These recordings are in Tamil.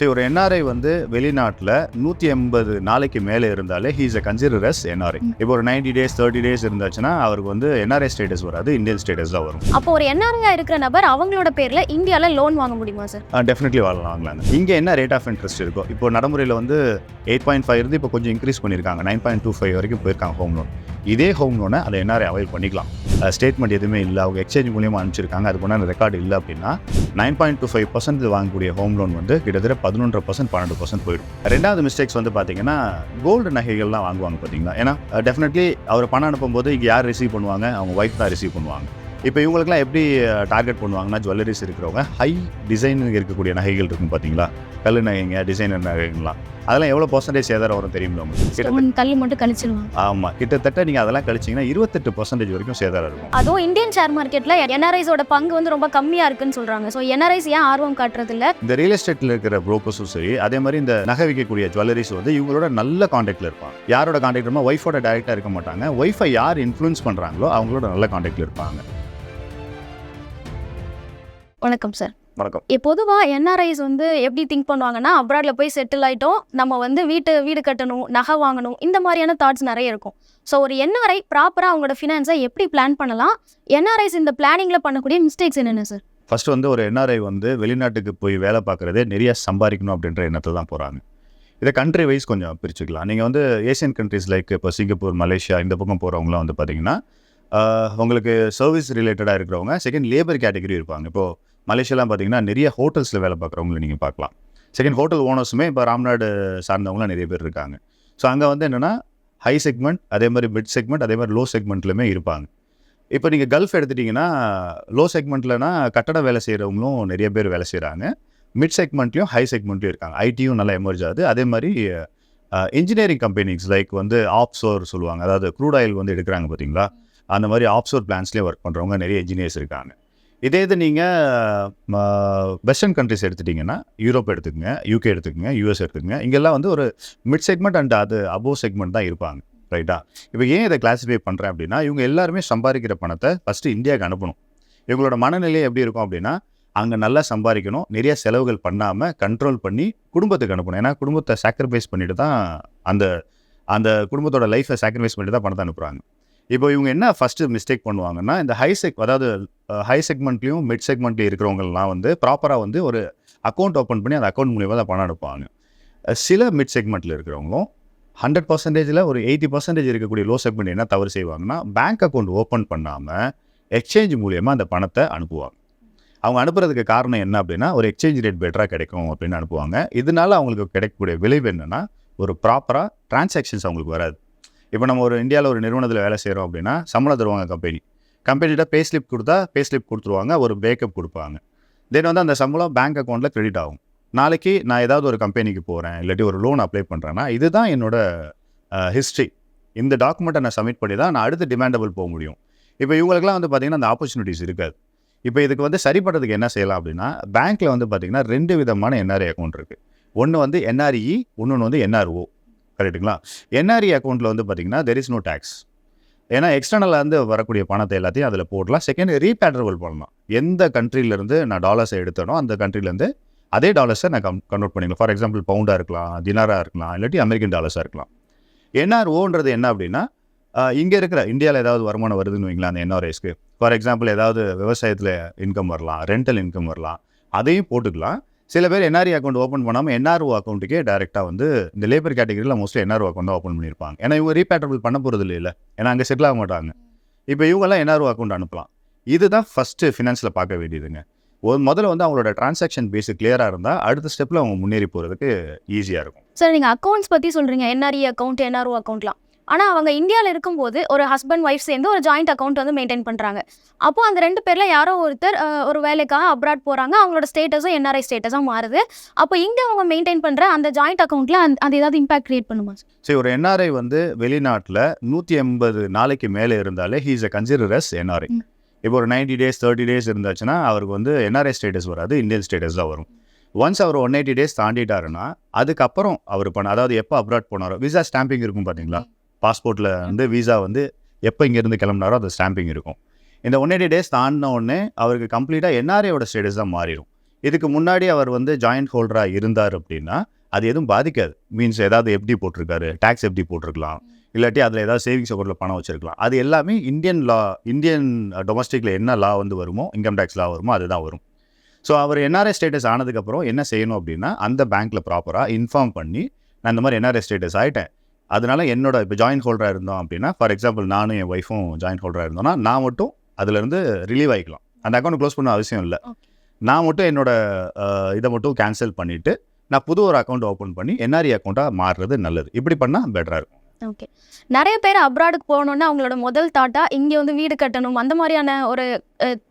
சரி ஒரு என்ஆர்ஐ வந்து வெளிநாட்டில் நூற்றி எண்பது நாளைக்கு மேலே இருந்தாலே he's a consider as NRI இப்போ ஒரு நைன்டி டேஸ் தேர்ட்டி டேஸ் இருந்தாச்சுன்னா அவருக்கு வந்து என்ஆர்ஐ ஸ்டேட்டஸ் வராது இந்தியன் ஸ்டேட்டஸ் தான் வரும். அப்போ ஒரு என்ஆர்ஐ இருக்கிற நபர் அவங்களோட பேர்ல இந்தியால லோன் வாங்க முடியுமா சார் டெஃபினெட்லி வாங்கலாம் வாங்கலாம். இங்கே என்ன ரேட் ஆஃப் இன்ட்ரெஸ்ட் இருக்கோ இப்போ நடைமுறையில் வந்து எயிட் பாயிண்ட் ஃபைவ் இருந்து இப்போ கொஞ்சம் இன்க்ரீஸ் பண்ணியிருக்காங்க. நைன் பாயிண்ட் டூ ஃபைவ் வரைக்கும் போயிருக்காங்க ஹோம் லோன் இதே ஹோம் லோனை அதை என்ஆர்ஐ அவைல் பண்ணிக்கலாம். ஸ்டேட்மெண்ட் எதுவுமே இல்லை. அவங்க எக்ஸ்சேஞ்ச் மூலியமாக அனுப்பிச்சிருக்காங்க. அதுக்கு உண்டான ரெக்கார்டு இல்லை அப்படின்னா nine point two five percent வாங்கக்கூடிய ஹோம் லோன் வந்து கிட்டத்தட்ட பதினொன்றரை பர்சன்ட் பன்னெண்டு பர்சன்ட் போயிடும். ரெண்டாவது மிஸ்டேக்ஸ் வந்து பார்த்தீங்கன்னா கோல்டு நகைகள்லாம் வாங்குவாங்க பார்த்தீங்களா ஏன்னா டெஃபினெட்லி அவர் பணம் அனுப்பும்போது இங்கே யார் ரிசீவ் பண்ணுவாங்க? அவங்க ஒய்ஃப் தான் ரிசீவ் பண்ணுவாங்க. இப்போ இவங்களுக்குலாம் எப்படி டார்கெட் பண்ணுவாங்கன்னா ஜுவல்லரிஸ் இருக்கிறவங்க ஹை டிசைனிங் இருக்கக்கூடிய நகைகள் இருக்கும் பார்த்தீங்களா கல் நகைங்க டிசைனர் நகைகள்லாம் அதெல்லாம் எவ்வளோ பர்சன்டேஜ் சேதாரம் வரும் தெரியுமில்ல உங்களுக்கு? கல் மட்டும் கழிச்சிருவாங்க. ஆமாம் கிட்டத்தட்ட நீங்கள் அதெல்லாம் கழிச்சிங்கன்னா இருபத்தெட்டு பர்சன்டேஜ் வரைக்கும் சேதாரம் இருக்கும். அதுவும் இந்தியன் ஷேர் மார்க்கெட்ல என்ஆர்ஐஸோட பங்கு வந்து ரொம்ப கம்மியா இருக்குன்னு சொல்றாங்க. ஸோ என்ஆர்ஐஸ் ஏன் ஆர்வம் காட்டுறது இல்ல இந்த ரியல் எஸ்டேட்டில் இருக்கிற ப்ரோக்கர்ஸும் சரி அதே மாதிரி இந்த நகை விற்கக்கூடிய ஜுவல்லரிஸ் வந்து இவங்களோட நல்ல காண்டாக்டில் இருப்பாங்க. யாரோட காண்டாக்ட்மா ஒய்ஃபோட டேரெக்டாக இருக்க மாட்டாங்க. ஒய்ஃபை யார் இன்ஃப்ளூயன்ஸ் பண்ணுறாங்களோ அவங்களோட நல்ல காண்டாக்டில் இருப்பாங்க. வணக்கம் சார் வணக்கம். பொதுவா என்ஆர்ஐஸ் வந்து எப்படி திங்க் பண்ணுவாங்கன்னா அப்ராட்ல போய் செட்டில் ஆயிட்டோம் நம்ம வந்து வீட்டு வீடு கட்டணும் நகை வாங்கணும் இந்த மாதிரியான தாட்ஸ் நிறைய இருக்கும். ஸோ ஒரு என்ஆர்ஐ ப்ராப்பராக அவங்களோட ஃபினான்ஸை எப்படி பிளான் பண்ணலாம்? என்ஆர்ஐஸ் இந்த பிளானிங்ல பண்ணக்கூடிய மிஸ்டேக்ஸ் என்னென்ன சார் ஃபர்ஸ்ட் வந்து ஒரு என்ஆர்ஐ வந்து வெளிநாட்டுக்கு போய் வேலை பார்க்குறதே நிறைய சம்பாதிக்கணும் அப்படின்ற எண்ணத்தை தான் போகிறாங்க இதை கண்ட்ரி வைஸ் கொஞ்சம் பிரிச்சுக்கலாம். நீங்கள் வந்து ஏசியன் கண்ட்ரிஸ் லைக் இப்போ சிங்கப்பூர் மலேசியா இந்த பக்கம் போகிறவங்களாம் வந்து பார்த்தீங்கன்னா உங்களுக்கு சர்வீஸ் ரிலேட்டடாக இருக்கிறவங்க செகண்ட் லேபர் கேட்டகரி இருப்பாங்க. இப்போது மலேசியாலாம் பார்த்தீங்கன்னா நிறைய ஹோட்டல்ஸில் வேலை பார்க்குறவங்கள நீங்கள் பார்க்கலாம். செகண்ட் ஹோட்டல் ஓனர்ஸுமே இப்போ ராம்நாடு சார்ந்தவங்களாம் நிறைய பேர் இருக்காங்க. ஸோ அங்கே வந்து என்னென்னா ஹை செக்மெண்ட் அதே மாதிரி மிட் செக்மெண்ட் அதே மாதிரி லோ செக்மெண்ட்லையுமே இருப்பாங்க. இப்போ நீங்கள் கல்ஃப் எடுத்துட்டிங்கன்னா லோ செக்மெண்ட்லனா கட்டட வேலை செய்கிறவங்களும் நிறைய பேர் வேலை செய்கிறாங்க மிட் செக்மெண்ட்லேயும் ஹை செக்மெண்ட்லையும் இருக்காங்க. ஐடியும் நல்லா எமர்ஜ் ஆகுது. அதே மாதிரி இன்ஜினியரிங் கம்பெனிஸ் லைக் வந்து ஆப்சோர் சொல்லுவாங்க. அதாவது க்ரூட் ஆயில் வந்து எடுக்கிறாங்க பார்த்தீங்களா? அந்த மாதிரி ஆப்சோர் பிளான்ஸ்லேயே ஒர்க் பண்ணுறவங்க நிறைய இன்ஜினியர்ஸ் இருக்காங்க. இதே இது நீங்கள் வெஸ்டர்ன் கண்ட்ரிஸ் எடுத்துட்டிங்கன்னா யூரோப் எடுத்துக்கோங்க யூகே எடுத்துக்கோங்க யூஎஸ் எடுத்துக்கோங்க இங்கெல்லாம் வந்து ஒரு மிட் செக்மெண்ட் அண்ட் அது அபோவ் செக்மெண்ட் தான் இருப்பாங்க ரைட்டா இப்போ ஏன் இதை கிளாஸிஃபை பண்ணுறேன் அப்படின்னா இவங்க எல்லாருமே சம்பாதிக்கிற பணத்தை ஃபஸ்ட்டு இந்தியாவுக்கு அனுப்பணும். இவங்களோட மனநிலை எப்படி இருக்கும் அப்படின்னா அங்கே நல்லா சம்பாதிக்கணும் நிறைய செலவுகள் பண்ணாமல் கண்ட்ரோல் பண்ணி குடும்பத்துக்கு அனுப்பணும். ஏன்னா குடும்பத்தை சாக்ரிஃபைஸ் பண்ணிட்டு தான் அந்த அந்த குடும்பத்தோட லைஃப்பை சாக்ரிஃபைஸ் பண்ணிட்டு தான் பணத்தை அனுப்புகிறாங்க இப்போ இவங்க என்ன ஃபஸ்ட்டு மிஸ்டேக் பண்ணுவாங்கன்னா இந்த ஹை செக் அதாவது ஹை செக்மெண்ட்லேயும் மிட் செக்மெண்ட்லேயும் இருக்கிறவங்கலாம் வந்து ப்ராப்பராக வந்து ஒரு அக்கௌண்ட் ஓப்பன் பண்ணி அந்த அக்கௌண்ட் மூலியமாக தான் பணம் அனுப்புவாங்க சில மிட் செக்மெண்ட்டில் இருக்கிறவங்களும் ஹண்ட்ரட் பர்சன்டேஜில் ஒரு எயிட்டி பர்சன்டேஜ் இருக்கக்கூடிய லோ செக்மெண்ட் என்ன தவறு செய்வாங்கன்னா பேங்க் அக்கௌண்ட் ஓப்பன் பண்ணாமல் எக்ஸ்சேஞ்ச் மூலியமாக அந்த பணத்தை அனுப்புவாங்க. அவங்க அனுப்புறதுக்கு காரணம் என்ன அப்படின்னா ஒரு எக்ஸ்சேஞ்ச் ரேட் பெட்டராக கிடைக்கும் அப்படின்னு அனுப்புவாங்க. இதனால அவங்களுக்கு கிடைக்கக்கூடிய விளைவு என்னென்னா ஒரு ப்ராப்பராக டிரான்சாக்ஷன்ஸ் அவங்களுக்கு வராது. இப்போ நம்ம ஒரு இந்தியாவில் ஒரு நிறுவனத்தில் வேலை செய்கிறோம் அப்படின்னா சம்பளம் தருவாங்க கம்பெனி கம்பெனிகிட்ட பே ஸ்லிப் கொடுத்தா பே ஸ்லிப் கொடுத்துருவாங்க ஒரு பேக்கப் கொடுப்பாங்க. தென் வந்து அந்த சம்பளம் பேங்க் அக்கௌண்ட்டில் கிரெடிட் ஆகும். நாளைக்கு நான் ஏதாவது ஒரு கம்பெனிக்கு போகிறேன் இல்லாட்டி ஒரு லோன் அப்ளை பண்ணுறேன்னா இதுதான் என்னோட ஹிஸ்ட்ரி இந்த டாக்குமெண்ட்டை நான் சப்மிட் பண்ணி தான் நான் அடுத்து டிமாண்டபிள் போக முடியும். இப்போ இவங்களுக்குலாம் வந்து பார்த்தீங்கன்னா அந்த ஆப்பர்ச்சுனிட்டிஸ் இருக்காது. இப்போ இதுக்கு வந்து சரி பண்ணுறதுக்கு என்ன செய்யலாம் அப்படின்னா பேங்க்கில் வந்து பார்த்தீங்கன்னா ரெண்டு விதமான என்ஆர்ஐ அக்கௌண்ட் இருக்குது ஒன்று வந்து என்ஆர்இ இன்னொன்று வந்து என்ஆர்ஓ கரெக்டுங்களா என்ஆர்இ அக்கௌண்ட்டில் வந்து பார்த்தீங்கன்னா தெர் இஸ் நோ டேக்ஸ் ஏன்னா எக்ஸ்டர்னலேருந்து வரக்கூடிய பணத்தை எல்லாத்தையும் அதில் போடலாம். செகண்ட் ரீபேட்ரபிள் பண்ணலாம். எந்த கண்ட்ரிலேருந்து நான் டாலர்ஸை எடுத்தனோ அந்த கண்ட்ரிலேருந்து அதே டாலர்ஸை நான் கம் கன்வெர்ட் பண்ணிக்கலாம். ஃபார் எக்ஸாம்பிள் பவுண்டாக இருக்கலாம் தினாராக இருக்கலாம் இல்லாட்டி அமெரிக்கன் டாலர்ஸாக இருக்கலாம். என்ஆர்ஓன்றது என்ன அப்படின்னா இங்கே இருக்கிற இந்தியாவில் ஏதாவது வருமானம் வருதுன்னு வைங்களா அந்த என்ஆர்ஐஸ்க்கு ஃபார் எக்ஸாம்பிள் ஏதாவது விவசாயத்தில் இன்கம் வரலாம் ரெண்டல் இன்கம் வரலாம் அதையும் போட்டுக்கலாம். சில பேர் என்ஆர்இ அக்கௌண்ட் ஓப்பன் பண்ணாமல் என்ஆர்ஓ அக்கௌண்ட்டுக்கே டேரெக்டாக வந்து இந்த லேபர் கேட்டகரியில் மோஸ்ட்லி என்ஆர்ஓ அக்கௌண்ட் ஓப்பன் பண்ணியிருப்பாங்க. ஏன்னா இவங்க ரீபேட்டபிள் பண்ண போகிறது இல்லை ஏன்னா அங்கே செட்டில் ஆக மாட்டாங்க. இப்போ இவங்கெல்லாம் என்ஆர்ஓ அக்கௌண்ட் அனுப்பலாம். இதுதான் ஃபஸ்ட்டு ஃபினான்ஸில் பார்க்க வேண்டியதுங்க. ஒரு முதல்ல வந்து அவங்களோட டிரான்சாக்ஷன் பேஸு கிளியராக இருந்தால் அடுத்த ஸ்டெப்பில் அவங்க முன்னேறி போகிறதுக்கு ஈஸியாக இருக்கும். சார் நீங்கள் அக்கௌண்ட்ஸ் பற்றி சொல்கிறீங்க என்ஆர்இ அக்கௌண்ட் என்ஆர்ஓ அக்கௌண்ட்லாம் ஆனா அவங்க இந்தியாவில் இருக்கும்போது ஒரு ஹஸ்பண்ட் ஒய்ஃப் சேர்ந்து ஒரு ஜாயிண்ட் அக்கௌண்ட் வந்து மெயின்டைன் பண்றாங்க. அப்போ அந்த ரெண்டு பேர்ல யாரோ ஒருத்தர் ஒரு வேலைக்காக அப்ராட் போறாங்க. அவங்களோட ஸ்டேட்டஸும் என்ஆர்ஐ ஸ்டேட்டஸாக மாறுது. அப்போ இங்க அவங்க மெயின்டைன் பண்ற அந்த ஜாயிண்ட் அக்கௌண்ட்ல அது ஏதாவது இம்பாக்ட் கிரியேட் பண்ணுமா சார் ஒரு என்ஆர்ஐ வந்து வெளிநாட்டில் நூற்றி எண்பது நாளைக்கு மேலே இருந்தாலே he's a consider as NRI. இப்போ ஒரு நைன்டி டேஸ் தேர்ட்டி டேஸ் இருந்தாச்சுன்னா அவருக்கு வந்து என்ஆர்ஐ ஸ்டேட்டஸ் வராது இந்தியன் ஸ்டேட்டஸ் தான் வரும். ஒன்ஸ் அவர் ஒன் எயிட்டி டேஸ் தாண்டிட்டாருன்னா அதுக்கப்புறம் அவர் பண்ண அதாவது எப்போ அப்ராட் போனாரோ விசா ஸ்டாம்பிங் இருக்கும் பார்த்தீங்களா? பாஸ்போர்ட்டில் வந்து விசா வந்து எப்போ இங்கேருந்து கிளம்புனாரோ அது ஸ்டாம்பிங் இருக்கும். இந்த ஒன் எயிட்டி டேஸ் தாண்டின உடனே அவருக்கு கம்ப்ளீட்டாக என்ஆர்ஐயோட ஸ்டேட்டஸ் தான் மாறிடும். இதுக்கு முன்னாடி அவர் வந்து ஜாயிண்ட் ஹோல்டராக இருந்தார் அப்படின்னா அது எதுவும் பாதிக்காது. மீன்ஸ் ஏதாவது எப்படி போட்டிருக்காரு டேக்ஸ் எப்படி போட்டிருக்கலாம். இல்லாட்டி அதில் ஏதாவது சேவிங்ஸ் அக்கௌண்ட்டில் பணம் வச்சிருக்கலாம். அது எல்லாமே இந்தியன் லா இந்தியன் டொமஸ்டிக்கில் என்ன லா வந்து வருமோ இன்கம் டேக்ஸ் லா வருமோ அதுதான் வரும். ஸோ அவர் என்ஆர்ஐ ஸ்டேட்டஸ் ஆனதுக்கப்புறம் என்ன செய்யணும் அப்படின்னா அந்த பேங்க்கில் ப்ராப்பராக இன்ஃபார்ம் பண்ணி நான் இந்த மாதிரி என்ஆர்ஐ ஸ்டேட்டஸ் ஆகிட்டேன் அதனால என்னோட இப்போ ஜாயின் ஹோல்டராக இருந்தோம் அப்படின்னா ஃபார் எக்ஸாம்பிள் நானும் என் ஒய்ஃபும் ஜாயின் ஹோல்டராக இருந்தோம்னா நான் மட்டும் அதுலேருந்து ரிலீவ் ஆகிக்கலாம் அந்த அக்கௌண்ட் க்ளோஸ் பண்ண அவசியம் இல்லை. நான் மட்டும் என்னோட இதை மட்டும் கேன்சல் பண்ணிவிட்டு நான் புது ஒரு அக்கௌண்ட் ஓப்பன் பண்ணி என்ஆர்இ அக்கௌண்ட்டாக மாறுறது நல்லது. இப்படி பண்ணால் பெட்டராக இருக்கும். ஓகே நிறைய பேர் அப்ராடுக்கு போகணுன்னா அவங்களோட முதல் தாட்டா இங்கே வந்து வீடு கட்டணும். அந்த மாதிரியான ஒரு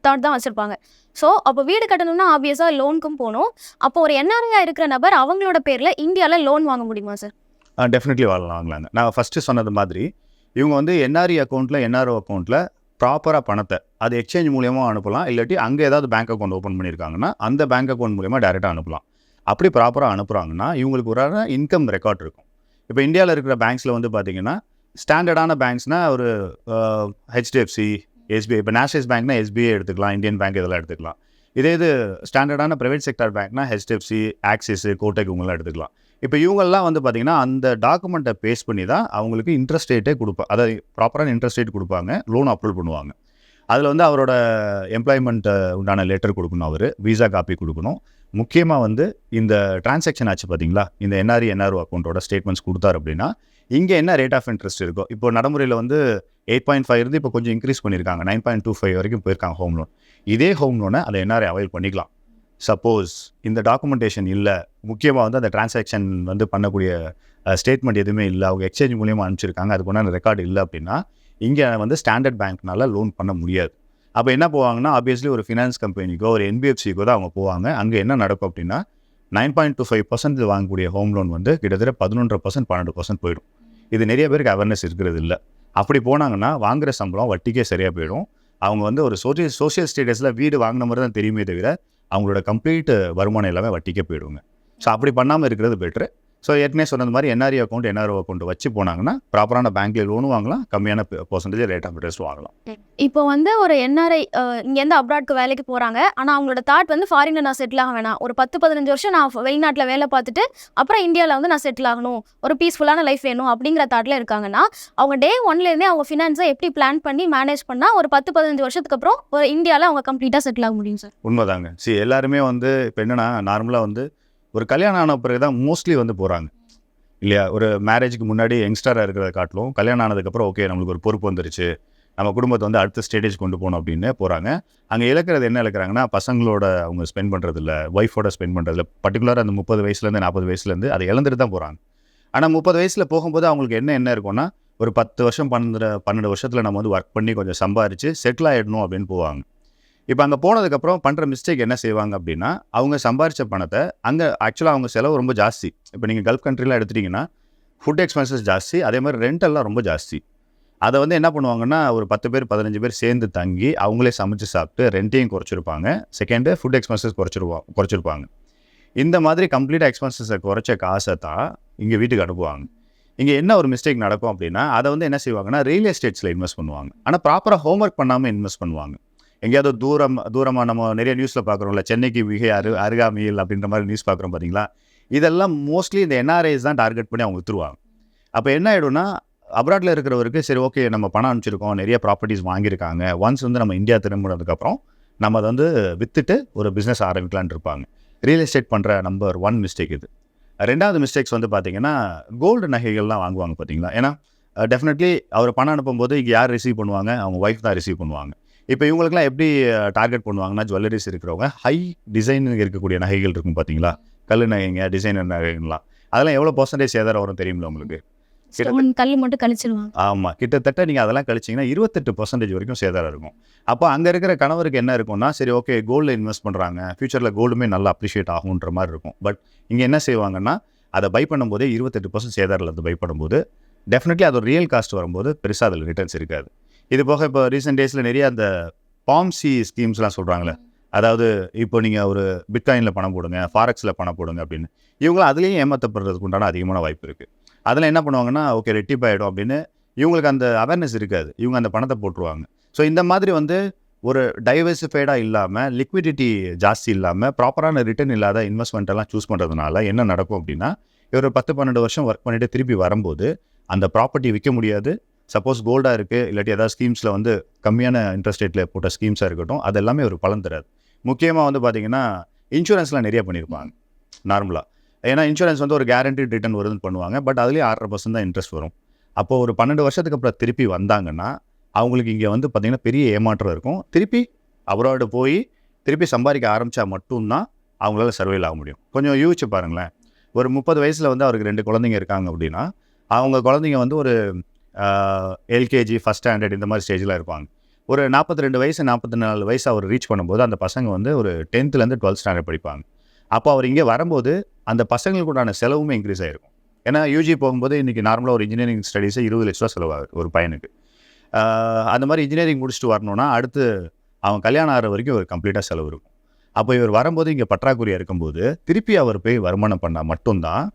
தாட் தான் வச்சுருப்பாங்க. ஸோ அப்போ வீடு கட்டணும்னா ஆப்வியஸாக லோனுக்கும் போகணும். அப்போ ஒரு என்ஆர்ஐயாக இருக்கிற நபர் அவங்களோட பேரில் இந்தியாவில் லோன் வாங்க முடியுமா சார் டெஃபினெட்லி வாங்கலாங்க நான் ஃபஸ்ட்டு சொன்னது மாதிரி இவங்க வந்து என்ஆர்இ அக்கௌண்ட்டில் என்ஆர்ஓ அக்கௌண்ட்டில் ப்ராப்பராக பணத்தை அது எக்ஸ்சேஞ்ச் மூலியமாக அனுப்பலாம். இல்லாட்டி அங்கே ஏதாவது பேங்க் அக்கௌண்ட் ஓப்பன் பண்ணியிருக்காங்கன்னா அந்த பேங்க் அக்கௌண்ட் மூலியமாக டேரெக்டாக அனுப்பலாம். அப்படி ப்ராப்பராக அனுப்புகிறாங்கன்னா இவங்களுக்கு ஒரு இன்கம் ரெக்கார்ட் இருக்கும். இப்போ இந்தியாவில் இருக்கிற பேங்க்ஸில் வந்து பார்த்திங்கன்னா ஸ்டாண்டர்டான பேங்க்ஸ்னால் ஒரு ஹெச்டிஎஃப்சி எஸ்பிஐ இப்போ நேஷனல்ஸ் பேங்க்னா எஸ்பிஐ எடுத்துக்கலாம் இந்தியன் பேங்க் இதெல்லாம் எடுத்துக்கலாம். இதே இது ஸ்டாண்டர்டான ப்ரைவேட் செக்டர் பேங்க்னா ஹெச்டிஎஃப்சி ஆக்சிஸ் கோட்டக் இவங்கெல்லாம் எடுத்துக்கலாம். இப்போ இவங்கெல்லாம் வந்து பார்த்தீங்கன்னா அந்த டாக்குமெண்ட்டை பேஸ் பண்ணி தான் அவங்களுக்கு இன்ட்ரெஸ்ட் ரேட்டே கொடுப்பாங்க அதாவது ப்ராப்பரான இன்ட்ரெஸ்ட் ரேட் கொடுப்பாங்க லோன் அப்ரூவல் பண்ணுவாங்க. அதில் வந்து அவரோட எம்ப்ளாய்மெண்ட்டை உண்டான லெட்டர் கொடுக்கணும் அவர் விசா காப்பி கொடுக்கணும். முக்கியமாக வந்து இந்த டிரான்சாக்ஷன் ஆச்சு பார்த்தீங்களா இந்த என்ஆர்இ என்ஆர்ஓ அக்கௌண்ட்டோட ஸ்டேட்மெண்ட்ஸ் கொடுத்தாரு அப்படின்னா இங்கே என்ன ரேட் ஆஃப் இன்ட்ரெஸ்ட் இருக்கோ இப்போ நடைமுறையில் வந்து எயிட் பாயிண்ட் ஃபைவ் இருந்து இப்போ கொஞ்சம் இன்க்ரீஸ் பண்ணியிருக்காங்க நைன் பாயிண்ட் டூ ஃபைவ் வரைக்கும் போயிருக்காங்க ஹோம் லோன் இதே ஹோம் லோனை அதை என்ஆர்ஐ அவைல் பண்ணிக்கலாம். சப்போஸ் இந்த டாக்குமெண்டேஷன் இல்லை முக்கியமாக வந்து அந்த டிரான்சாக்ஷன் வந்து பண்ணக்கூடிய ஸ்டேட்மெண்ட் எதுவுமே இல்லை. அவங்க எக்ஸ்சேஞ்ச் மூலியமாக அனுப்பிச்சிருக்காங்க. அதுக்கு ரெக்கார்டு இல்லை அப்படின்னா இங்கே வந்து ஸ்டாண்டர்ட் பேங்க்னால லோன் பண்ண முடியாது. அப்போ என்ன போவாங்கன்னா ஆப்வியஸ்லி ஒரு ஃபினான்ஸ் கம்பெனிக்கோ ஒரு என்பிஎஃப்சிக்கோ தான் அவங்க போவாங்க. அங்கே என்ன நடக்கும் அப்படின்னா nine point two five percent வாங்கக்கூடிய ஹோம் லோன் வந்து கிட்டத்தட்ட பதினொன்றரை பர்சன்ட் பன்னெண்டு பர்சன்ட் போயிடும். இது நிறைய பேருக்கு அவேர்னஸ் இருக்கிறது இல்லை. அப்படி போனாங்கன்னா வாங்குகிற சம்பளம் வட்டிக்கே சரியாக போயிடும். அவங்க வந்து ஒரு சோசியல் சோஷியல் ஸ்டேட்டஸில் வீடு வாங்கின மாதிரி தான் தெரியுமே தவிர அவங்களோட கம்ப்ளீட் வருமானம் எல்லாமே வட்டிக்கே போயிடுவாங்க ஸோ அப்படி பண்ணாமல் இருக்கிறது பெட்ரு ஸோ ஏற்கனவே சொன்னது மாதிரி என்ஆர்இ அக்கௌண்ட் என்ஆர்ஓ அக்கௌண்ட் வச்சு போனாங்கன்னா ப்ராப்பரான பேங்க்ல லோனும் வாங்கலாம் கம்மியான பர்சன்டேஜ் ரேட் ஆஃப் இன்ட்ரெஸ்ட் வாங்கலாம். இப்போ வந்து ஒரு என்ஆர்ஐ இங்கேருந்து அப்ராட்க்கு வேலைக்கு போகிறாங்க ஆனால் அவங்களோட தாட் வந்து ஃபாரினில் நான் செட்டில் ஆக வேணாம். ஒரு பத்து பதினஞ்சு வருஷம் நான் வெளிநாட்டில் வேலை பார்த்துட்டு அப்புறம் இந்தியாவில் வந்து நான் செட்டில் ஆகணும். ஒரு பீஸ்ஃபுல்லான லைஃப் வேணும் அப்படிங்கிற தாட்டில் இருக்காங்கன்னா அவங்க டே ஒன்லேருந்தே அவங்க ஃபினான்ஸை எப்படி பிளான் பண்ணி மேனேஜ் பண்ணால் ஒரு பத்து பதினஞ்சு வருஷத்துக்கு அப்புறம் ஒரு இந்தியாவில் அவங்க கம்ப்ளீட்டாக செட்டில் ஆக முடியும் சார் உண்மைதாங்க. சி எல்லாருமே வந்து இப்போ என்னன்னா நார்மலாக வந்து ஒரு கல்யாணம் ஆன பிறகு தான் மோஸ்ட்லி வந்து போகிறாங்க இல்லையா? ஒரு மேரேஜுக்கு முன்னாடி யங்ஸ்டராக இருக்கிறத காட்டிலும் கல்யாணம் ஆனதுக்கப்புறம் ஓகே நம்மளுக்கு ஒரு பொறுப்பு வந்துருச்சு. நம்ம குடும்பத்தை வந்து அடுத்த ஸ்டேஜ் கொண்டு போகணும் அப்படின்னு போகிறாங்க அங்கே இழக்கிறது என்ன இழக்கிறாங்கன்னா பசங்களோட அவங்க ஸ்பெண்ட் பண்ணுறதில்ல ஒய்ஃபோட ஸ்பெண்ட் பண்ணுறதில்ல பர்டிகுலராக அந்த முப்பது வயசுலேருந்து நாற்பது வயசுலேருந்து அதை இழந்துட்டு தான் போகிறாங்க ஆனால் முப்பது வயசில் போகும்போது அவங்களுக்கு என்ன என்ன இருக்கும்னா ஒரு பத்து வருஷம் பன்னெண்டு பன்னெண்டு வருஷத்தில் நம்ம வந்து ஒர்க் பண்ணி கொஞ்சம் சம்பாரித்து செட்டில் ஆகிடணும் அப்படின்னு போவாங்க. இப்போ அங்கே போனதுக்கப்புறம் பண்ணுற மிஸ்டேக் என்ன செய்வாங்க அப்படின்னா அவங்க சம்பாரித்த பணத்தை அங்கே ஆக்சுவலாக அவங்க செலவு ரொம்ப ஜாஸ்தி. இப்போ நீங்கள் கல்ஃப் கண்ட்ரிலாம் எடுத்துட்டிங்கன்னா ஃபுட் எக்ஸ்பென்சஸ் ஜாஸ்தி அதே மாதிரி ரெண்டெல்லாம் ரொம்ப ஜாஸ்தி. அதை வந்து என்ன பண்ணுவாங்கன்னா ஒரு பத்து பேர் பதினஞ்சு பேர் சேர்ந்து தங்கி அவங்களே சமைச்சு சாப்பிட்டு ரெண்ட்டையும் குறைச்சிருப்பாங்க. செகண்டு ஃபுட் எக்ஸ்பென்சஸ் குறைச்சிருவா குறைச்சிருப்பாங்க. இந்த மாதிரி கம்ப்ளீட்டாக எக்ஸ்பென்சஸை குறைச்ச காசை தான் இங்கே வீட்டுக்கு அனுப்புவாங்க. இங்கே என்ன ஒரு மிஸ்டேக் நடக்கும் அப்படின்னா அதை வந்து என்ன செய்வாங்கன்னா ரியல் எஸ்டேட்ஸில் இன்வெஸ்ட் பண்ணுவாங்க. ஆனால் ப்ராப்பராக ஹோம்ஒர்க் பண்ணாமல் இன்வெஸ்ட் பண்ணுவாங்க. எங்கேயாவது தூரம் தூரமாக நம்ம நிறைய நியூஸில் பார்க்குறோம்ல சென்னைக்கு மிக அரு அருகாமையில் அப்படின்ற மாதிரி நியூஸ் பார்க்குறோம் பார்த்தீங்களா இதெல்லாம் மோஸ்ட்லி இந்த என்ஆர்ஐஸ் தான் டார்கெட் பண்ணி அவங்க வித்துருவாங்க. அப்போ என்ன ஆகிடும்னா அப்ராட்டில் இருக்கிறவருக்கு சரி ஓகே நம்ம பணம் அனுப்பிச்சிருக்கோம் நிறைய ப்ராப்பர்ட்டிஸ் வாங்கியிருக்காங்க. ஒன்ஸ் வந்து நம்ம இந்தியா திரும்பினதுக்கப்புறம் நம்ம அதை வந்து விற்றுட்டு ஒரு பிஸ்னஸ் ஆரம்பிக்கலான் இருப்பாங்க. ரியல் எஸ்டேட் பண்ணுற நம்பர் ஒன் மிஸ்டேக் இது. ரெண்டாவது மிஸ்டேக்ஸ் வந்து பார்த்தீங்கன்னா கோல்டு நகைகள்லாம் வாங்குவாங்க பார்த்தீங்களா ஏன்னா டெஃபினெட்லி அவர் பணம் அனுப்பும்போது இங்கே யார் ரிசீவ் பண்ணுவாங்க? அவங்க ஒய்ஃப் தான் ரிசீவ் பண்ணுவாங்க. இப்போ இவங்களுக்குலாம் எப்படி டார்கெட் பண்ணுவாங்கன்னா ஜுவல்லரிஸ் இருக்கிறவங்க ஹை டிசைன் இருக்கக்கூடிய நகைகள் இருக்கும் பார்த்தீங்களா கல் நகைங்க டிசைனர் நகைகள்லாம் அதெல்லாம் எவ்வளோ பர்சன்டேஜ் சேதாரம் வரும் தெரியுமில்ல உங்களுக்கு? கல் மட்டும் கழிச்சிருவாங்க. ஆமாம் கிட்டத்தட்ட நீங்கள் அதெல்லாம் கழிச்சிங்கன்னா இருபத்தெட்டு பர்சன்டேஜ் வரைக்கும் சேதாரம் இருக்கும். அப்போ அங்கே இருக்கிற கணவருக்கு என்ன இருக்கும்னா சரி ஓகே கோல்டில் இன்வெஸ்ட் பண்ணுறாங்க ஃபியூச்சரில் கோல்டுமே நல்லா அப்ரிஷியேட் ஆகுன்ற மாதிரி இருக்கும். பட் இங்கே என்ன செய்வாங்கன்னா அதை பை பண்ணும்போதே இருபத்தெட்டு பர்சன்ட் சேதாரில் பை பண்ணும்போது டெஃபினெட்லி அது ரியல் காஸ்ட் வரும்போது பெருசாக அதில் ரிட்டர்ன்ஸ் இருக்காது. இது போக இப்போ ரீசெண்ட் டேஸில் நிறைய அந்த பாம்சி ஸ்கீம்ஸ்லாம் சொல்கிறாங்களே அதாவது இப்போ நீங்கள் ஒரு பிட்காயினில் பணம் போடுங்க ஃபாரெக்ஸில் பணம் போடுங்க அப்படின்னு. இவங்களும் அதுலேயும் ஏமாற்றப்படுறதுக்கு உண்டான அதிகமான வாய்ப்பு இருக்குது அதில் என்ன பண்ணுவாங்கன்னா ஓகே ரெட்டிப்பாயிடும் அப்படின்னு இவங்களுக்கு அந்த அவேர்னஸ் இருக்காது. இவங்க அந்த பணத்தை போட்டுருவாங்க. ஸோ இந்த மாதிரி வந்து ஒரு டைவர்சிஃபைடாக இல்லாமல் லிக்விடிட்டி ஜாஸ்தி இல்லாமல் ப்ராப்பரான ரிட்டர்ன் இல்லாத இன்வெஸ்ட்மெண்ட் எல்லாம் சூஸ் பண்ணுறதுனால என்ன நடக்கும் அப்படின்னா இவர் பத்து பன்னெண்டு வருஷம் ஒர்க் பண்ணிட்டு திருப்பி வரும்போது அந்த ப்ராப்பர்ட்டி விற்க முடியாது. சப்போஸ் கோல்டாக இருக்குது இல்லாட்டி ஏதாவது ஸ்கீம்ஸில் வந்து கம்மியான இன்ட்ரெஸ்ட் ரேட்டில் போட்ட ஸ்கீம்ஸாக இருக்கட்டும் அது எல்லாமே ஒரு பலன் தராது. முக்கியமாக வந்து பார்த்தீங்கன்னா இன்சூரன்ஸ்லாம் நிறைய பண்ணியிருப்பாங்க நார்மலாக ஏன்னா இன்சூரன்ஸ் வந்து ஒரு கேரண்டி ரிட்டர்ன் வருதுன்னு பண்ணுவாங்க பட் அதுலேயே ஆறரை பர்சன்ட் தான் இன்ட்ரெஸ்ட் வரும். அப்போது ஒரு பன்னெண்டு வருஷத்துக்கு அப்புறம் திருப்பி வந்தாங்கன்னா அவங்களுக்கு இங்கே வந்து பார்த்திங்கன்னா பெரிய ஏமாற்றம் இருக்கும். திருப்பி அப்ராடு போய் திருப்பி சம்பாதிக்க ஆரம்பித்தா மட்டும்தான் அவங்களால சர்வைல் ஆக முடியும். கொஞ்சம் யூகிச்சு பாருங்களேன். ஒரு முப்பது வயசில் வந்து அவருக்கு ரெண்டு குழந்தைங்க இருக்காங்க அப்படின்னா அவங்க குழந்தைங்க வந்து ஒரு எல்கேஜி ஃபஸ்ட் ஸ்டாண்டர்ட் இந்த மாதிரி ஸ்டேஜில் இருப்பாங்க. ஒரு நாற்பத்தி ரெண்டு வயசு நாற்பத்தி நாலு வயசு அவர் ரீச் பண்ணும்போது அந்த பசங்க வந்து ஒரு டென்த்துலேருந்து டுவெல்த் ஸ்டாண்டர்ட் படிப்பாங்க. அப்போ அவர் இங்கே வரும்போது அந்த பசங்களுக்கு உண்டான செலவுமே இன்க்ரீஸ் ஆகிருக்கும் ஏன்னா யூஜி போகும்போது இன்றைக்கி நார்மலாக ஒரு இன்ஜினியரிங் ஸ்டடீஸே இருபது லட்ச ரூபா செலவாகுது ஒரு பையனுக்கு. அந்த மாதிரி இன்ஜினியரிங் முடிச்சுட்டு வரணும்னா அடுத்து அவன் கல்யாணம் ஆகிற வரைக்கும் ஒரு கம்ப்ளீட்டாக செலவு இருக்கும். அப்போ இவர் வரும்போது இங்கே பற்றாக்குறையாக இருக்கும்போது திருப்பி அவர் போய் வருமானம் பண்ணால் மட்டும்தான்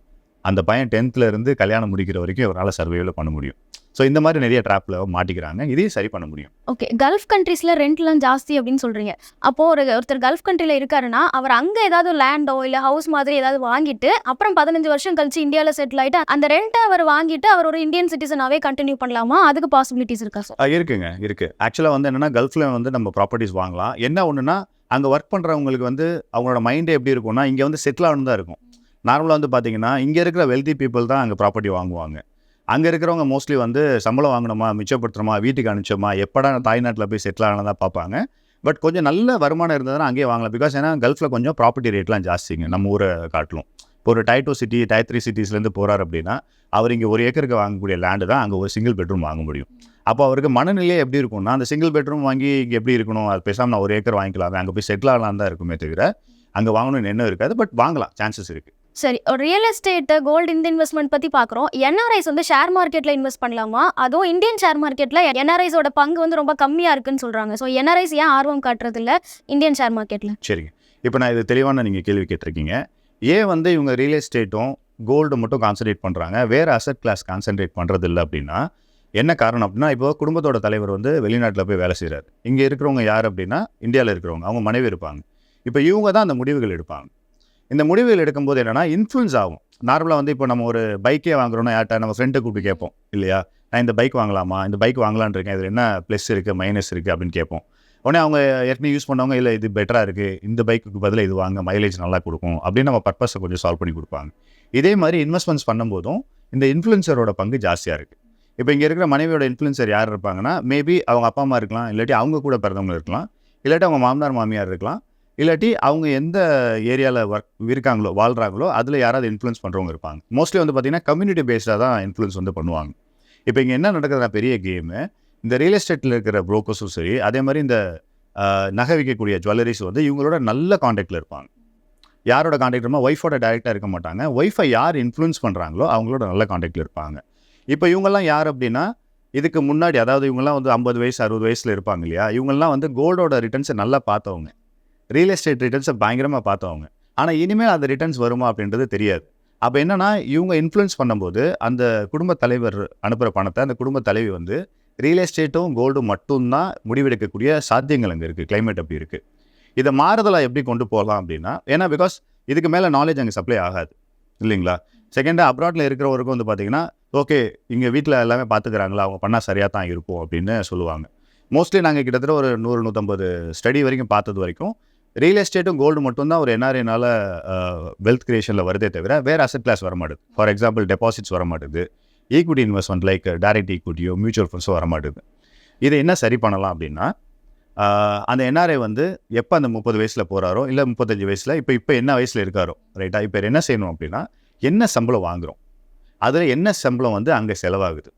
அந்த பையன் டென்த்தில் இருந்து கல்யாணம் முடிக்கிற வரைக்கும் இவரால் சர்வைவில் பண்ண முடியும். ஸோ இந்த மாதிரி நிறைய ட்ராப்பில் மாட்டிக்கிறாங்க. இதையும் சரி பண்ண முடியும். ஓகே கல்ஃப் கண்ட்ரீஸில் ரெண்ட்லாம் ஜாஸ்தி அப்படின்னு சொல்கிறீங்க அப்போது ஒரு ஒருத்தர் கல்ஃப் கண்ட்ரியில் இருக்காருன்னா அவர் அங்கே ஏதாவது லேண்டோ இல்லை ஹவுஸ் மாதிரி ஏதாவது வாங்கிட்டு அப்புறம் பதினஞ்சு வருஷம் கழிச்சு இந்தியாவில் செட்டில் ஆகிட்டு அந்த ரெண்ட்டை அவர் வாங்கிட்டு அவர் ஒரு இந்தியன் சிட்டிசனாகவே கண்டினியூ பண்ணலாமா? அதுக்கு பாசிபிலிட்டிஸ் இருக்கா சார் இருக்குங்க இருக்கு. ஆக்சுவலாக வந்து என்னன்னா கல்ஃபில் வந்து நம்ம ப்ராப்பர்ட்டிஸ் வாங்கலாம். என்ன ஒன்றுனா அங்கே ஒர்க் பண்ணுறவங்களுக்கு வந்து அவங்களோட மைண்டே எப்படி இருக்கும்னா இங்கே வந்து செட்டில் ஆகணும் தான் இருக்கும். நார்மலாக வந்து பார்த்தீங்கன்னா இங்கே இருக்கிற வெல்தி பீப்புள் தான் அங்கே ப்ராப்பர்ட்டி வாங்குவாங்க. அங்கே இருக்கிறவங்க மோஸ்ட்லி வந்து சம்பளம் வாங்கணுமா மிச்சப்படுத்துகிறோமா வீட்டுக்கு அனுப்பிச்சோமா எப்படா தாய்நாட்டில் போய் செட்டில் ஆனதா பார்ப்பாங்க. பட் கொஞ்சம் நல்ல வருமானம் இருந்ததுன்னா அங்கேயே வாங்கலாம். பிகாஸ் ஏன்னா கல்ஃபில் கொஞ்சம் ப்ராப்பர்ட்டி ரேட்லாம் ஜாஸ்திங்க. நம்ம ஊரை காட்டிலும். இப்போ ஒரு tier two city tier three சிட்டிஸ்லேருந்து போகிறார் அப்படின்னா அவர் இங்கே ஒரு ஏக்கருக்கு வாங்கக்கூடிய லேண்டு தான் அங்கே ஒரு சிங்கிள் பெட்ரூம் வாங்க முடியும். அப்போ அவருக்கு மனநிலையை எப்படி இருக்கும்னா அந்த சிங்கிள் பெட்ரூம் வாங்கி இங்கே எப்படி இருக்கணும்? அது பேசாமல் நான் ஒரு ஏக்கர் வாங்கிக்கலாமே அங்கே போய் செட்டில் ஆகலாம் தான் இருக்குமே தவிர அங்கே வாங்கணும்னு எண்ணம் இருக்காது பட் வாங்கலாம். சான்சஸ் இருக்குது சரி ஒரு ரியல் எஸ்டேட்டு கோல்டு இந்த இன்வெஸ்ட்மெண்ட் பற்றி பார்க்குறோம் என்ஆர்ஐஸ் வந்து ஷேர் மார்க்கெட்டில் இன்வெஸ்ட் பண்ணலாமா? அதுவும் இந்தியன் ஷேர் மார்க்கெட்டில் என்ஆர்ஐஸோட பங்கு வந்து ரொம்ப கம்மியாக இருக்குன்னு சொல்கிறாங்க ஸோ என்ஆர்ஐஸ் ஏன் ஆர்வம் காட்டுறதில்ல இந்தியன் ஷேர் மார்க்கெட்டில் சரிங்க. இப்போ நான் இது தெளிவான நீங்கள் கேள்வி கேட்டிருக்கீங்க. ஏன் வந்து இவங்க ரியல் எஸ்டேட்டும் கோல்டு மட்டும் கான்சன்ட்ரேட் பண்ணுறாங்க வேறு அசட் கிளாஸ் கான்சன்ட்ரேட் பண்ணுறது இல்லை அப்படின்னா என்ன காரணம் அப்படின்னா இப்போ குடும்பத்தோட தலைவர் வந்து வெளிநாட்டில் போய் வேலை செய்கிறார் இங்கே இருக்கிறவங்க யார் அப்படின்னா இந்தியாவில் இருக்கிறவங்க. அவங்க மனைவி இருப்பாங்க. இப்போ இவங்க தான் அந்த முடிவுகள் எடுப்பாங்க. இந்த முடிவுகள் எடுக்கும்போது என்னன்னா இன்ஃப்ளூன்ஸ் ஆகும். நார்மலாக வந்து இப்போ நம்ம ஒரு பைக்கே வாங்குறோம்னா யார்ட்ட நம்ம ஃப்ரெண்டை கூப்பிட்டு கேட்போம் இல்லையா? நான் இந்த பைக் வாங்கலாமா? இந்த பைக் வாங்கலான் இருக்கேன். இதில் என்ன ப்ளஸ் இருக்குது மைனஸ் இருக்குது அப்படின்னு கேட்போம். உடனே அவங்க ஏற்கனவே யூஸ் பண்ணவங்க இல்லை இது பெட்டராக இருக்குது இந்த பைக்குக்கு பதிலாக இது வாங்க. மைலேஜ் நல்லா கொடுக்கும். அப்படின்னு நம்ம பர்பஸை கொஞ்சம் சால்வ் பண்ணி கொடுப்பாங்க. இதே மாதிரி இன்வெஸ்ட்மெண்ட்ஸ் பண்ணும்போதும் இந்த இன்ஃப்ளூன்சரோட பங்கு ஜாஸ்தியாக இருக்குது இப்போ இங்கே இருக்கிற மனைவியோட இன்ஃப்ளூன்சர் யார் இருப்பாங்கன்னா மேபி அவங்க அப்பா அம்மா இருக்கலாம் இல்லாட்டி அவங்க கூட பிறந்தவங்க இருக்கலாம் இல்லாட்டி அவங்க மாமனார் மாமியார் இருக்கலாம். இல்லாட்டி அவங்க எந்த ஏரியாவில் ஒர்க் இருக்காங்களோ வாழ்கிறாங்களோ அதில் யாராவது இன்ஃப்ளூன்ஸ் பண்ணுறவங்க இருப்பாங்க. மோஸ்ட்லி வந்து பார்த்திங்கன்னா கம்யூனிட்டி பேஸ்டாக தான் இன்ஃப்ளூன்ஸ் வந்து பண்ணுவாங்க. இப்போ இங்கே என்ன நடக்குதுன்னா பெரிய கேமு இந்த ரியல் எஸ்டேட்டில் இருக்கிற புரோக்கர்ஸும் சரி அதே மாதிரி இந்த நகை விற்கக்கூடிய ஜுவல்லரிஸ் வந்து இவங்களோட நல்ல காண்டாக்டில் இருப்பாங்க. யாரோட காண்டாக்ட்மா ஒய்ஃபோட டேரெக்டாக இருக்க மாட்டாங்க. ஒய்ஃபை யார் இன்ஃப்ளூன்ஸ் பண்ணுறாங்களோ அவங்களோட நல்ல காண்டாக்டில் இருப்பாங்க. இப்போ இவங்கெல்லாம் யார் அப்படின்னா இதுக்கு முன்னாடி அதாவது இவங்கெல்லாம் வந்து ஐம்பது வயசு அறுபது வயசில் இருப்பாங்க இல்லையா? இவங்கெல்லாம் வந்து கோல்டோட ரிட்டர்ன்ஸை நல்லா பார்த்தவங்க. ரியல் எஸ்டேட் ரிட்டர்ன்ஸை பயங்கரமாக பார்த்தவங்க ஆனால் இனிமேல் அந்த ரிட்டர்ன்ஸ் வருமா அப்படின்றது தெரியாது. அப்போ என்னென்னா இவங்க இன்ஃப்ளூயன்ஸ் பண்ணும்போது அந்த குடும்ப தலைவர் அனுப்புகிற பணத்தை அந்த குடும்ப தலைவி வந்து ரியல் எஸ்டேட்டும் கோல்டும் மட்டும்தான் முடிவெடுக்கக்கூடிய சாத்தியங்கள் அங்கே இருக்குது கிளைமேட் அப்படி இருக்குது இதை மாறுதலாக எப்படி கொண்டு போகலாம் அப்படின்னா ஏன்னா பிகாஸ் இதுக்கு மேலே நாலேஜ் அங்கே சப்ளை ஆகாது. இல்லைங்களா? செகண்டாக அப்ராட்டில் இருக்கிறவருக்கும் வந்து பார்த்தீங்கன்னா ஓகே இங்கே வீட்டில் எல்லாமே பார்த்துக்கிறாங்களா? அவங்க பண்ணால் சரியாக தான் இருக்கும் அப்படின்னு சொல்லுவாங்க. மோஸ்ட்லி நாங்கள் கிட்டத்தட்ட ஒரு நூறு நூற்றம்பது ஸ்டடி வரைக்கும் பார்த்தது வரைக்கும் ரியல் எஸ்டேட்டும் கோல்டு மட்டும்தான் ஒரு என்ஆர்ஐனால் வெல்த் கிரியேஷனில் வருதே தவிர வேறு அசட் கிளாஸ் வர மாட்டுது ஃபார் எக்ஸாம்பிள் டெபாசிட்ஸ் வர மாட்டுது ஈக்விட்டி இன்வெஸ்ட்மெண்ட் லைக் டைரக்ட் ஈக்விட்டியோ மியூச்சுவல் ஃபண்ட்ஸோ வரமாட்டுது. இதை என்ன சரி பண்ணலாம் அப்படின்னா அந்த என்ஆர்ஐ வந்து எப்போ அந்த முப்பது வயசில் போகிறாரோ இல்லை முப்பத்தஞ்சு வயசில் இப்போ இப்போ என்ன வயசில் இருக்காரோ ரைட்டா இப்போ என்ன செய்யணும் அப்படின்னா என்ன சம்பளம் வாங்குகிறோம் அதில் என்ன சம்பளம் வந்து அங்கே செலவாகுது?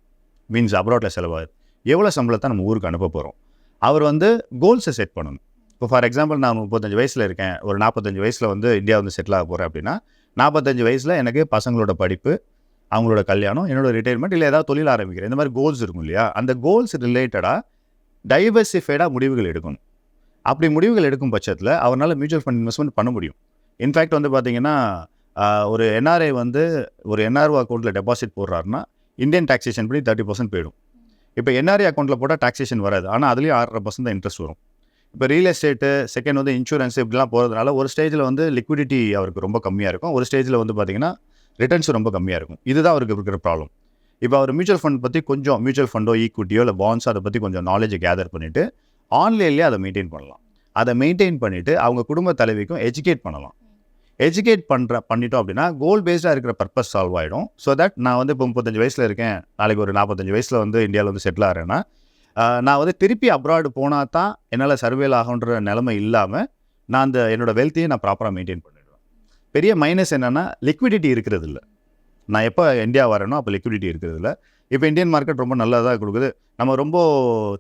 மீன்ஸ் அப்ராட்டில் செலவாகுது. எவ்வளோ சம்பளத்தை நம்ம ஊருக்கு அனுப்ப போகிறோம் அவர் வந்து கோல்ஸை செட் பண்ணணும். இப்போ ஃபார் எக்ஸாம்பிள் நான் முப்பத்தஞ்சு வயசில் இருக்கேன். ஒரு நாற்பத்தஞ்சு வயசில் வந்து இந்தியா வந்து செட்டில் ஆக போகிறேன் அப்படின்னா நாற்பத்தஞ்சு வயசில் எனக்கு பசங்களோட படிப்பு அவங்களோட கல்யாணம் என்னோட ரிட்டையர்மெண்ட் இல்லை ஏதாவது தொழில் ஆரம்பிக்கிறேன். இந்த மாதிரி கோல்ஸ் இருக்கும் இல்லையா? அந்த கோல்ஸ் ரிலேட்டடாக டைவர்சிஃபைடாக முடிவுகள் எடுக்கணும். அப்படி முடிவுகள் எடுக்கும் பட்சத்தில் அவரால் மியூச்சுவல் ஃபண்ட் இன்வெஸ்ட்மெண்ட் பண்ண முடியும். இன்ஃபேக்ட் வந்து பார்த்தீங்கன்னா ஒரு என்ஆர்ஐ வந்து ஒரு என்ஆர்ஓ அக்கௌண்ட்டில் டெபாசிட் போடுறாருன்னா இந்தியன் டாக்ஸேஷன் படி தேர்ட்டி பர்சன்ட் போயிடும். இப்போ என்ஆர்ஐ அக்கௌண்ட்டில் போட்டால் டாக்ஸேஷன் வராது. ஆனால் அதுலேயும் ஆறரை பர்சன்ட் தான் இன்ட்ரெஸ்ட் வரும். இப்போ ரியல் எஸ்டேட்டு செகண்ட் வந்து இன்சூரன்ஸ் இப்படிலாம் போகிறதுனால ஒரு ஸ்டேஜில் வந்து லிக்விடிட்டி அவருக்கு ரொம்ப கம்மியாக இருக்கும். ஒரு ஸ்டேஜில் வந்து பார்த்தீங்கன்னா ரிட்டர்ன்ஸ் ரொம்ப கம்மியாக இருக்கும். இதுதான் அவருக்கு இருக்கிற ப்ராப்ளம் இப்போ அவர் மியூச்சுவல் ஃபண்ட் பற்றி கொஞ்சம் மியூச்சுவல் ஃபண்டோ ஈக்விட்டியோ இல்லை பாண்ட்ஸோ அதை பற்றி கொஞ்சம் நாலேஜ் கேதர் பண்ணிவிட்டு ஆன்லைன்லேயே அதை மெயின்டைன் பண்ணலாம். அதை மெயின்டைன் பண்ணிவிட்டு அவங்க குடும்ப தலைவிக்கும் எஜுகேட் பண்ணலாம். எஜுகேட் பண்ணுற பண்ணிட்டோம் அப்படின்னா கோல் பேஸ்டாக இருக்கிற பர்பஸ் சால்வ் ஆகிடும் ஸோ தட் நான் வந்து இப்போ முப்பத்தஞ்சு வயசில் இருக்கேன். நாளைக்கு ஒரு நாற்பத்தஞ்சு வயசில் வந்து இந்தியாவில் வந்து செட்டில் ஆகிறேன்னா நான் வந்து திருப்பி அப்ராடு போனால் தான் என்னால் சர்வேல் ஆகுன்ற நிலமை இல்லாமல் நான் அந்த என்னோட வெல்த்தையும் நான் ப்ராப்பராக மெயின்டைன் பண்ணிடுவேன். பெரிய மைனஸ் என்னென்னா லிக்விடிட்டி இருக்கிறது இல்லை நான் எப்போ இந்தியா வரேனோ அப்போ லிக்விடிட்டி இருக்கிறது இல்லை இப்போ இந்தியன் மார்க்கெட் ரொம்ப நல்லதாக கொடுக்குது. நம்ம ரொம்ப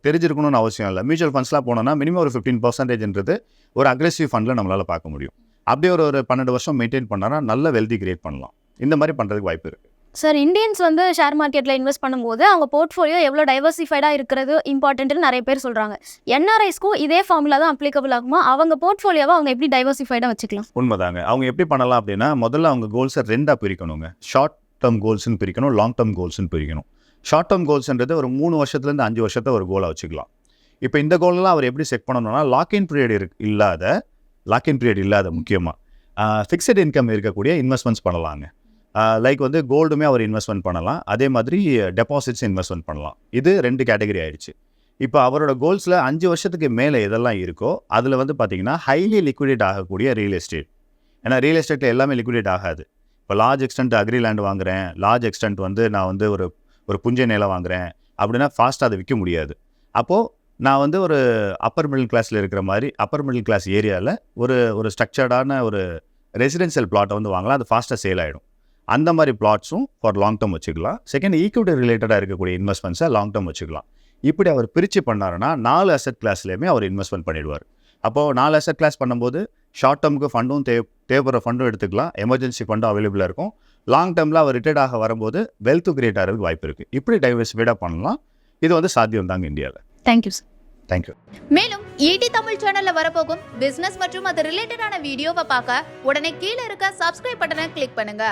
தெரிஞ்சிருக்கணும்னு அவசியம் இல்லை. மியூச்சுவல் ஃபண்ட்ஸ்லாம் போனோம்னா மினிமம் ஒரு ஃபிஃப்டீன் பர்சன்டேஜ்ன்றது ஒரு அக்ரெசிவ் ஃபண்டில் நம்மளால் பார்க்க முடியும். அப்படியே ஒரு ஒரு பன்னெண்டு வருஷம் மெயின்டைன் பண்ணானா நல்ல வெல்தி கிரியேட் பண்ணலாம். இந்த மாதிரி பண்ணுறதுக்கு வாய்ப்பு இருக்குது சார் இந்தியன்ஸ் வந்து ஷேர் மார்க்கெட்டில் இன்வெஸ்ட் பண்ணும்போது அவங்க போர்ட்ஃபோலியோ எவ்வளோ டைவர்சிஃபைடாக இருக்கிறது இம்பார்ட்டன்ட்னு நிறைய பேர் சொல்கிறாங்க என்ஆர்ஐஸ்க்கும் இதே ஃபார்முலா தான் அப்ளிகபிள் ஆகுமா? அவங்க போர்ட்ஃபோலியோவை அவங்க எப்படி டைவர்சிஃபைடாக வச்சுக்கலாம்? உண்மைதாங்க. அவங்க எப்படி பண்ணலாம் அப்படின்னா முதல்ல அவங்க கோல்ஸை ரெண்டாக பிரிக்கணுங்க. ஷார்ட் டேர்ம் கோல்ஸ்னு பிரிக்கணும் லாங் டேர்ம் கோல்ஸ்னு பிரிக்கணும். ஷார்ட் டேர்ம் கோல்ஸ்ன்றது ஒரு மூணு வருஷத்துலேருந்து அஞ்சு வருஷத்தை ஒரு கோலாக வச்சுக்கலாம். இப்போ இந்த கோலெலாம் அவர் எப்படி செக் பண்ணணும்னா லாக்இன் பீரியட் இருக்கு இல்லாத லாக்இன் பீரியட் இல்லாத முக்கியமாக ஃபிக்ஸட் இன்கம் இருக்கக்கூடிய இன்வெஸ்ட்மெண்ட்ஸ் பண்ணலாங்க. லைக் வந்து கோல்டுமே அவர் இன்வெஸ்ட்மெண்ட் பண்ணலாம். அதே மாதிரி டெபாசிட்ஸ் இன்வெஸ்ட்மெண்ட் பண்ணலாம். இது ரெண்டு கேட்டகரி ஆயிடுச்சு. இப்போ அவரோட கோல்ஸில் அஞ்சு வருஷத்துக்கு மேலே எதெல்லாம் இருக்கோ அதில் வந்து பார்த்திங்கன்னா ஹைலி லிக்விடேட் ஆகக்கூடிய ரியல் எஸ்டேட் ஏன்னா ரியல் எஸ்டேட்டில் எல்லாமே லிக்விடேட் ஆகாது. இப்போ லார்ஜ் எக்ஸ்டென்ட் அக்ரி லேண்ட் வாங்குறேன். லார்ஜ் எக்ஸ்டென்ட் வந்து நான் வந்து ஒரு ஒரு புஞ்சை நிலம் வாங்குறேன். அப்படின்னா ஃபாஸ்ட்டாக அதை விற்க முடியாது. அப்போது நான் வந்து ஒரு அப்பர் மிடில் கிளாஸில் இருக்கிற மாதிரி அப்பர் மிடில் கிளாஸ் ஏரியாவில் ஒரு ஒரு ஸ்ட்ரக்சர்டான ஒரு ரெசிடென்ஷியல் பிளாட்டை வந்து வாங்கலாம். அது ஃபாஸ்ட்டாக சேல் ஆகிடும் அந்த மாதிரி பிளாட்ஸும் ஃபார் லாங் டேர்ம் வச்சுக்கலாம். செகண்ட் ஈக்விட்டி ரிலேட்டடாக இருக்கக்கூடிய இன்வெஸ்ட்மெண்ட்ஸை லாங் டேர்ம் வச்சுக்கலாம். இப்படி அவர் பிரித்து பண்ணாருன்னா நாலு அசெட் கிளாஸ்லேயுமே அவர் இன்வெஸ்ட்மெண்ட் பண்ணிடுவார். அப்போது நாலு அசெட் கிளாஸ் பண்ணும்போது ஷார்ட் டேர்முக்கு ஃபண்டும் தேவை தேவைப்படுற ஃபண்டும் எடுத்துக்கலாம். எமர்ஜென்சி ஃபண்டும் அவைலபிளாக இருக்கும். லாங் டேர்மில் அவர் ரிட்டையர்ட் ஆக வரும்போது வெல்த் கிரியேட் ஆகிறதுக்கு வாய்ப்பு இருக்குது இப்படி டைவர்சிஃபைடாக பண்ணலாம். இது வந்து சாத்தியம் தாங்க இந்தியாவில் thank you sir thank you மேலும் ஈடி தமிழ் சேனல்ல வரப்போகும் பிசினஸ் மற்றும் அது ரிலேட்டடான வீடியோவை பார்க்க உடனே கீழே இருக்க சப்ஸ்கிரைப் பட்டனை கிளிக் பண்ணுங்க.